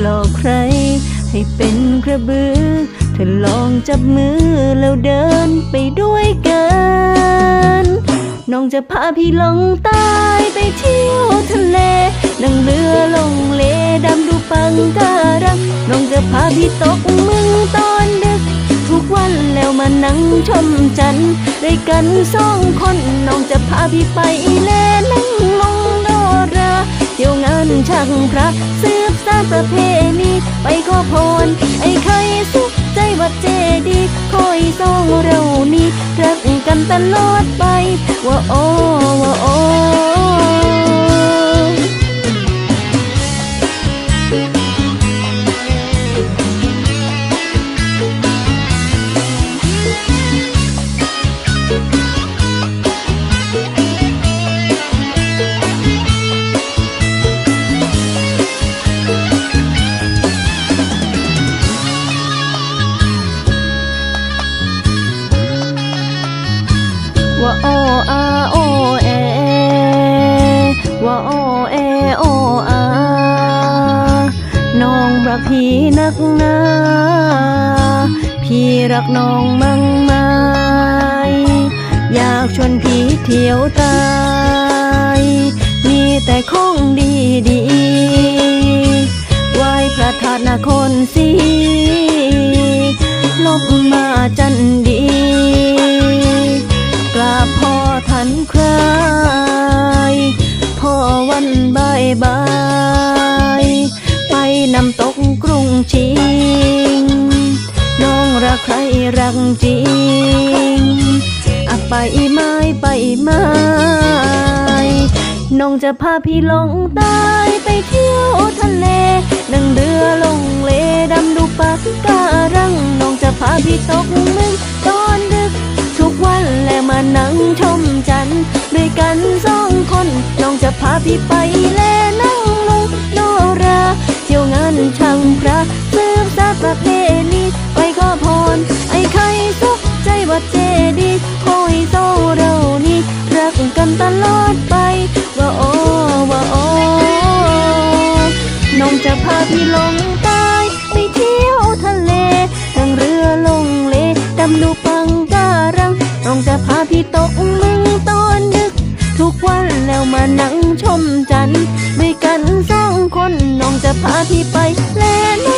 หลอกใคร ให้เป็นกระบือ เธอลองจับมือแล้วเดินไปด้วยกัน น้องจะพาพี่ลงใต้ไปเที่ยวทะเล นั่งเรือลงเลดำดูปังการัง น้องจะพาพี่ตกมึงตอนดึก ทุกวันแล้วมานั่งชมจันทร์ด้วยกันสองคน น้องจะพาพี่ไปเลนั่งลงโนราเที่ยวงานช่างพระสืบสานประเพณีไปขอพรไอ้ไข่สุขใจวัดเจดีคอยส่องเรานี้รักกันตลอดไปว่าโอ้ว่าโอ้ ว่าโออาโอเอว่าโอเอโออาน้องรักพี่นักหนาพี่รักน้องมั่งไหมอยากชวนพี่เที่ยวใตาย มีแต่ของดีดีไหว้พระธาตุนครศรีลบมาจันดี จริงอะไปไม้ไปไม้น้องจะพาพี่ลงใต้ไปเที่ยวทะเล นั่งเรือลงเลดำดูปะการัง น้องจะพาพี่ตกมึงตอนดึก ทุกวันและมานั่งชมจันทร์ด้วยกันสองคน น้องจะพาพี่ไปแลนั่งลงโนรา เที่ยวงานช่างพระสืบสานประเพ วัดเจดีย์คอยโซเรานี้รักกันตลอดไป ว่าโอว่าโอน้องจะพาพี่ลงใต้ไปเที่ยวทะเลนั่งเรือลงเลดำดูปังการัง น้องจะพาพี่ตกมึงตอนดึก ทุกวันแล้วมานั่งชมจันทร์ด้วยกันสองคน น้องจะพาพี่ไปแลน